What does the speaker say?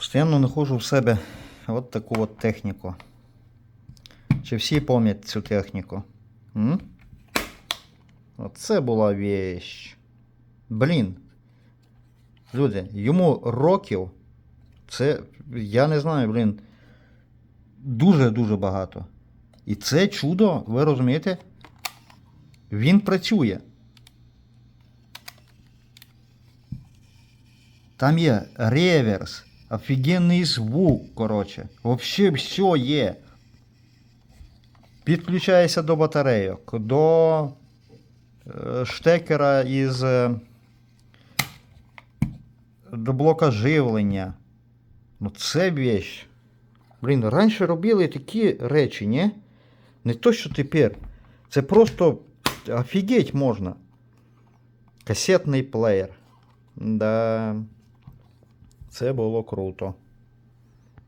Постоянно знаходжу в себе от таку от техніку. Чи всі пам'ятають цю техніку? М? Оце була вещь. Блін. Люди, йому років. Це, я не знаю, блін. Дуже-дуже багато. І це чудо, ви розумієте? Він працює. Там є реверс, офігенний звук, коротше. Вообще все є. Підключається до батарейок, до е, штекера із е, до блока живлення. Ну це вещь. Блін, раніше робили такі речі, ні? Не то, що тепер. Це просто офігеть можна. Касетний плеєр. Да. Це було круто.